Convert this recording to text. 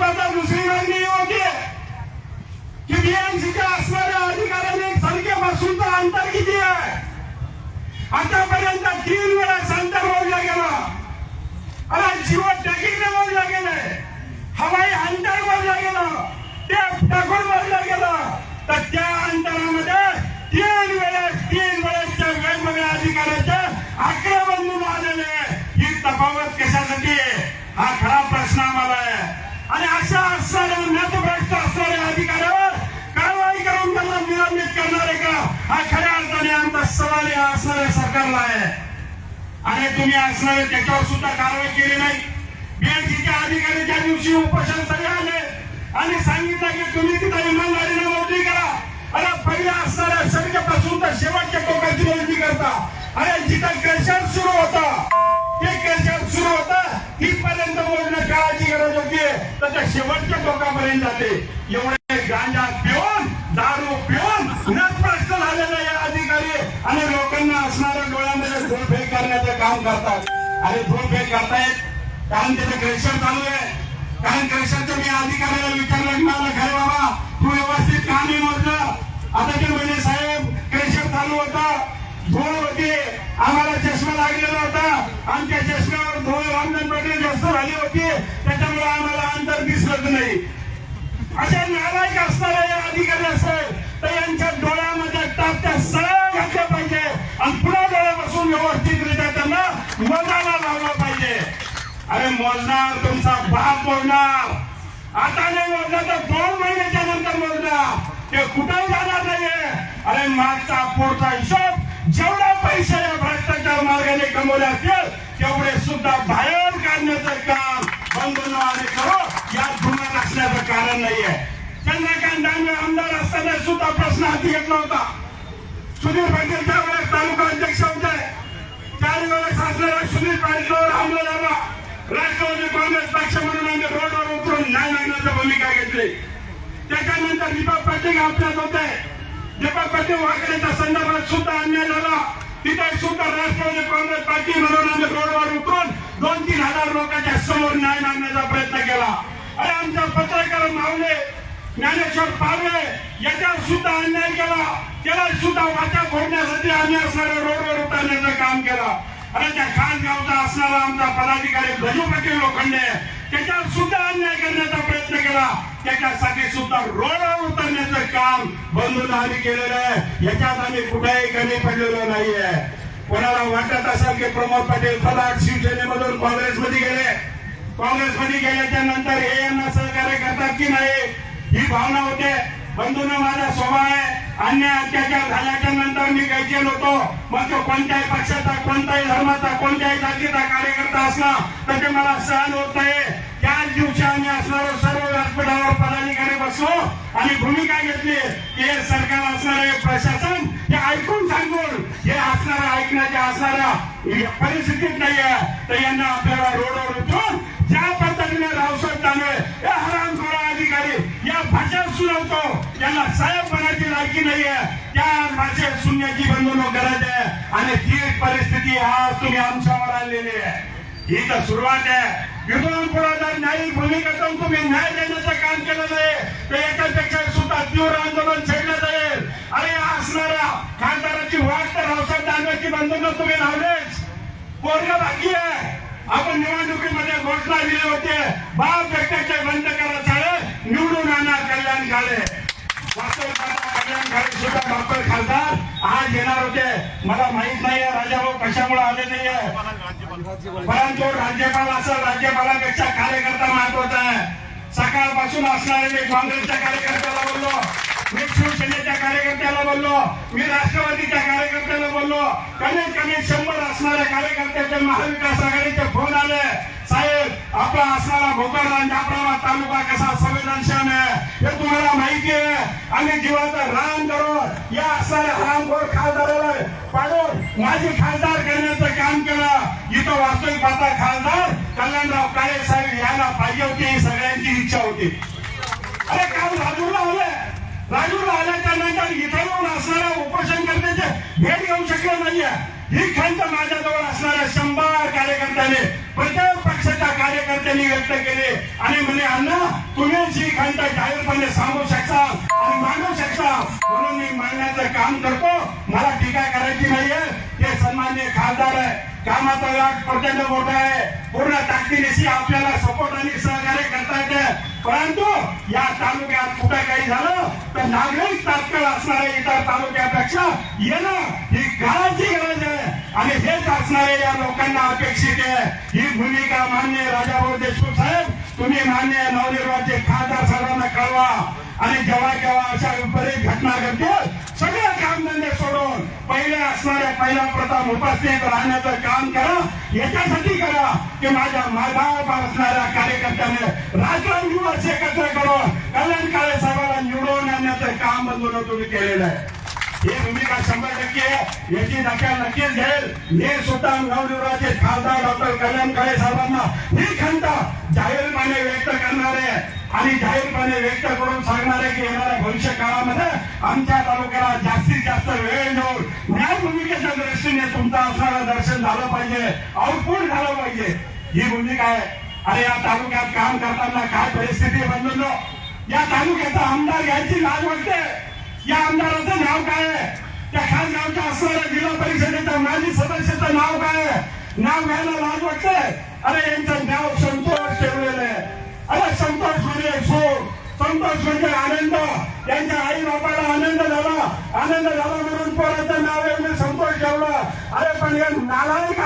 दुसरी मागणी होती. की बीएमसीच्या असणाऱ्या अंतर किती आहे? आतापर्यंत तीन वेळा अंतर मोजला गेला. आणि जीवन मोजला गेलाय हवाई अंतर मोजला गेलं. ते टाकून मोजलं गेलं. तर त्या अंतरामध्ये तीन वेळा तीन वेळेसच्या वेगवेगळ्या अधिकाऱ्याचे आक्रमण म्हणून आलेले ही तफावत कशासाठी हा खरा आमचा असणाऱ्या सरकारला आहे. आणि तुम्ही असणारे त्याच्यावर सुद्धा कारवाई केली नाही. बीएमसीचे अधिकारी त्या दिवशी उपोषण सगळे आले आणि सांगितलं की तुम्ही तिथं इमानदारीने नोंदणी करा. अरे पहिल्या असणाऱ्या सडकेपासून तर शेवटच्या टोकाची नोंदणी करता. अरे जिथं क्रशर सुरू होता ते क्रशर सुरू होतं तिथपर्यंत मोजणं काळाची गरज होती. तर त्या शेवटच्या टोकापर्यंत जाते. एवढे गांजा पिऊन दारू लोकांना असणारं डोळ्यामध्ये धूळफेक करण्याचं काम करतात. आणि धूळफेक करतायत? कारण त्याचं क्रेशर चालू आहे. कारण क्रेशरचं मी अधिकाऱ्याला विचारलं की मला खरे बाबा तू व्यवस्थित का नाही मोजलं आता ते म्हणजे साहेब क्रेशर चालू होता. धूळ होती. आम्हाला चष्मा लागलेला होता. आमच्या चष्म्यावर धूळ रामजन पटेल जास्त झाली होती. त्याच्यामुळे आम्हाला अंतर दिसलंच नाही. अशा नालायक असणारे अधिकारी असेल तर यांच्या डोळ्यामध्ये टाकत्या मनाला लावला पाहिजे. अरे मोजणार तुमचा बाप मोजणार आता नाही मोजणार तर दोन महिन्याच्या नंतर मोजणार ते कुठे जाणार नाहीये. अरे मागचा पुढचा हिशोब जेवढा पैसे या भ्रष्टाचार मार्गाने कमवले असतील तेवढे सुद्धा बाहेर काढण्याचं काम बंधनवाने करो. यात गुन्हा नसण्याचं कारण नाहीये. चंद्रकांत दानवे आमदार असताना सुद्धा प्रश्न हाती घेतला होता. सुधीर पाटील त्यावेळेस तालुका अध्यक्ष होते. चार वेळेस सुनील पाटीलवर हमला झाला राष्ट्रवादी काँग्रेस पक्ष म्हणून आम्ही रोडवर उतरून न्याय मागण्याची भूमिका घेतली. त्याच्यानंतर दीपक पाटील आपल्यात होते. दीपक पाटील वाकड्याच्या संदर्भात सुद्धा अन्याय झाला. तिथे सुद्धा राष्ट्रवादी काँग्रेस पार्टी म्हणून आम्ही रोडवर उतरून दोन तीन हजार लोकांच्या समोर न्याय मागण्याचा प्रयत्न केला. अरे आमच्या पत्रकार मावले ज्ञानेश्वर पावले याच्यावर सुद्धा अन्याय केला. त्याला सुद्धा वाचा फोडण्यासाठी आम्ही असणाऱ्या रोडवर उतरण्याचं काम केलं. अरे त्या खान गावचा असणारा आमचा पदाधिकारी भजू लोखंडे त्याच्यावर सुद्धा अन्याय करण्याचा प्रयत्न केला. त्याच्यासाठी सुद्धा रोडावर उतरण्याचं काम बंधून आम्ही केलेलं आहे. याच्यात आम्ही कुठेही कमी पडलेलो नाहीये. कोणाला वाटत असेल की प्रमोद पाटील फलाट शिवसेनेमधून काँग्रेसमध्ये गेले? काँग्रेसमध्ये गेल्याच्यानंतर हे यांना सहकार्य करतात की नाही? ही भावना होते. बंधून माझा स्वभाव आहे. अन्याय अत्याचार झाल्याच्यानंतर मी गैचेल होतो. मग तो कोणत्याही पक्षाचा कोणत्याही धर्माचा कोणत्याही जातीचा कार्यकर्ता असला तर ते मला सहन होत नाही. त्याच दिवशी आम्ही असणारो सर्व व्यासपीठावर पदाधिकारी बसलो आणि भूमिका घेतली. की हे सरकार असणारे प्रशासन हे ऐकून सांगून हे असणारा ऐकण्याच्या असणाऱ्या परिस्थितीत नाहीये. तर यांना आपल्याला रोडवर की नाही नाहीये. त्या भाषेत शून्याची बंधनं गरज आहे. आणि ती परिस्थिती आज तुम्ही आमच्यावर आणलेली आहे. ही तर सुरुवात आहे. इथून पुढे न्यायिक भूमिकेतून तुम्ही न्याय देण्याचं काम केलं नाही तर एकापेक्षा सुद्धा तीव्र आंदोलन छेडलं जाईल. अरे असणाऱ्या खासदाराची वाट तर रावसाहेब दानवेची बंधनं तुम्ही लावलेच. पोरग बाकी आहे. आपण निवडणुकीमध्ये घोषणा दिली होती. बाप व्यक्तीचे बंद करा चाळे निवडून आणा कल्याण झाले वास्तव सुद्धा डॉक्टर खासदार आज येणार होते मला माहीत नाहीये राजाभाऊ कशामुळे आले नाहीये परंतु राज्यपाल असं राज्यपालापेक्षा कार्यकर्ता महत्त्वाचा आहे सकाळपासून असणारे मी काँग्रेसच्या कार्यकर्त्याला बोललो मी शिवसेनेच्या कार्यकर्त्याला बोललो मी राष्ट्रवादीच्या कार्यकर्त्याला बोललो कमीत कमी शंभर असणाऱ्या कार्यकर्त्याचे महाविकास आघाडीचे फोन आले. साहेब आपला असणारा भोकरला जाफराबाद तालुका कसा संवेदनशील आहे हे तुम्हाला माहिती आहे आम्ही जीवाचा राम करून या असणाऱ्या रामखोर खासदाराला पाडून माझी खासदार करण्याचं काम केलं. इथं वास्तविक माझा खासदार कल्याणराव काळे साहेब यांना पाहिजे होती ही सगळ्यांची इच्छा होती. अरे काम राजूरला आले राजूरला आल्याच्यानंतर इथे येऊन असणाऱ्या उपोषण करण्याचे भेट घेऊ शकले नाहीये. ही खंत माझ्याजवळ असणाऱ्या शंभर कार्यकर्त्याने. प्रत्येक त्यांनी व्यक्त केले. आणि म्हणे अण्णा तुम्हीच ही खंत जाहीरपणे सांगू शकता आणि मांडू शकता म्हणून मी मांडण्याचं काम करतो. मला टीका करायची नाहीये. ते सन्मान्य खासदार आहे. कामाचा व्याप प्रचंड मोठा आहे. पूर्ण ताकदीनिशी आपल्याला सपोर्ट आणि सहकार्य करता येते. परंतु या तालुक्यात कुठं काही झालं तर नागरिक तात्काळ असणाऱ्या इतर तालुक्यापेक्षा येणं ही काळाची गरज आहे. आणि हेच असणारे या लोकांना अपेक्षित आहे. ही भूमिका मान्य राजाभाऊ देशमुख साहेब. तुम्ही मान्य नवनिर्वाचित खासदार साहेबांना कळवा. आणि जेव्हा केव्हा अशा विपरीत घटना घडतील सगळे कामधंदे सोडून पहिले असणाऱ्या पहिला प्रथम उपस्थित राहण्याचं काम करा. याच्यासाठी करा की माझ्या माधाप असणाऱ्या कार्यकर्त्याने रात्रंदिवस एकत्र करून कल्याण काळे साहेबाला निवडून आणण्याचं काम बंधून तुम्ही केलेलं आहे. ही भूमिका शंभर टक्के याची दखल नक्कीच घेईल. मी सुद्धा नवनिर्वाचित खासदार डॉक्टर कल्याण काळे साहेबांना ही खंत जाहीरपणे व्यक्त करणार आहे आणि जाहीरपणे व्यक्त करून सांगणार आहे की येणाऱ्या भविष्य काळामध्ये आमच्या तालुक्याला जास्तीत जास्त वेळ देऊन न्याय भूमिकेच्या दृष्टीने तुमचं असणारं दर्शन झालं पाहिजे आउटपुट झालं पाहिजे. ही भूमिका आहे. आणि या तालुक्यात काम करताना काय परिस्थिती बनलो या तालुक्याचा आमदार घ्यायची लाज वाटते. या आमदाराचं नाव काय आहे? त्या खास गावच्या असणाऱ्या जिल्हा परिषदेच्या माजी सदस्याचं नाव काय आहे? नाव घ्यायला लाज वाटते अरे यांचं नाव संतोष ठेवलेलं आहे. अरे संतोष म्हणजे सोड संतोष म्हणजे आनंद. त्यांच्या आई बापाला आनंद झाला. आनंद झाला म्हणून पोराचं नाव आहे संतोष ठेवलं. अरे पण हे नालायक